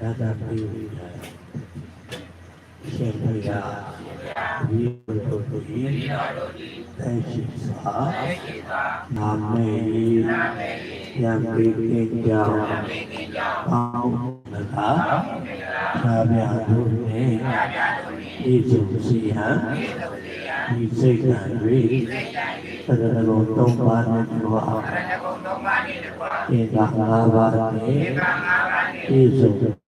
ဒါသာပြီးရှင်ဘုရားဒီလိုတို့ဒီသိရှိစွာနာမေယံပိကိကြောင့်ပေါင်းလကားသာဗျာတို့နှင့်ဤစုစီဟံဒီစိတ်ဓာတ်၍သရဏဂုံသုံးပါးနှင့်တွားဧကငါးပါးနှင့်ဤစုဒီပါဘုရားလာတော်ဟောခြင်းဆိုခြင်းရသာဗျာတို့ကိုညာမှုရှိတော်အာ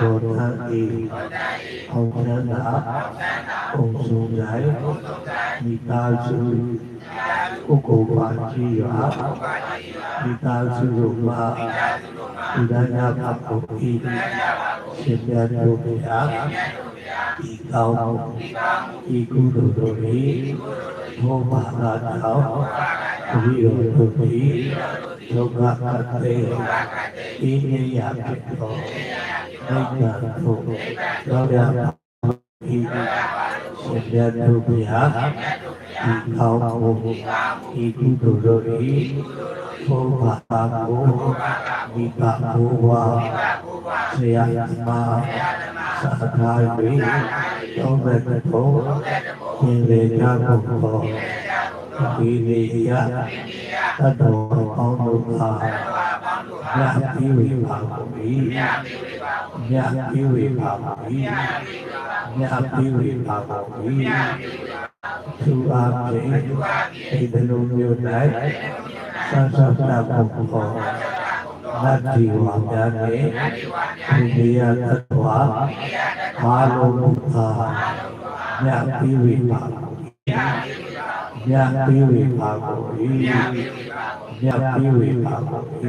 cô đô y hồng nhân đã cùng dùng giải nhị ta sư cô cổ quản chi đã ta sư dụng và nhị ta nhà pháp cổ y hiện nhân đô y đã y cao y cú đồ đồ ý vô ma là Indahu မြတ်ပြီးဝေပါကုန်၏မြတ်ပြီးဝေပါကုန်၏မြတ်ပြီးဝေပါကုန်၏သူအားဖြင့်ဒီတလုံးမျိုး၌သတ်သတ်တာကုန်သောနတ်ဒီဝါများနှင့်ဒီရတ္တဝါအာလုံးဟာမြတ်ပြီးဝေပါကုန်၏မြတ်ပြီးဝေပါကုန်၏မြတ်ပြီးဝေပါကုန်၏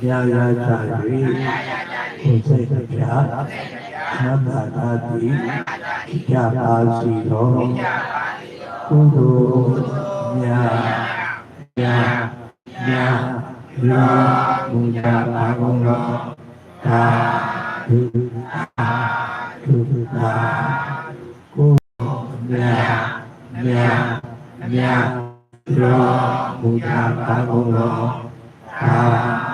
မြတ်ရာချ၍ကို ယ်စိတ်တရားသတ်တာသာတိကြပါစီတော်ကုသိုလ်မြတ်မြတ်မြတ်လာဘုရားဘာဂုံတော်သာဓုသာဓုသာကိုမြတ်မြတ်မြတ်လာဘုရားဘာဂုံတော်သာ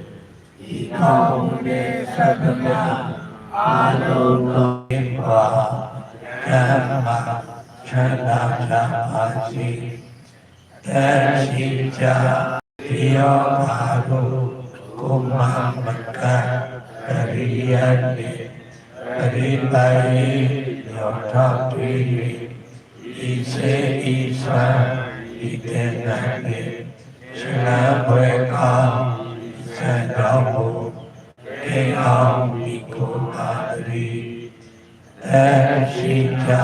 ဤသံဤတေနတေရှလာဘွယ်ကောင်းသံတော်မူခေအောင်ဒီကိုသာတိအရှိချာဒီယောဘာတို့ကိုမမကအရိယတိအရိတိုင်ယောထတွေ့ဤစေဤသံဤတေနတေရှလာဘွယ်ကော sagamu ke aumi kukari Tersika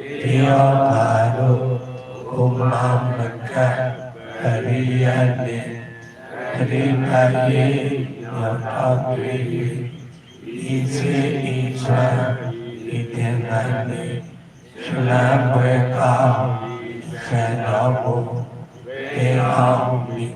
dia baru umam mekah hariyanin Rinai yakabri Ize iza itenani Selamu kaum sagamu ke aumi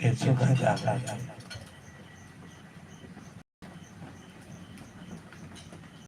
えー、強くなきゃあか。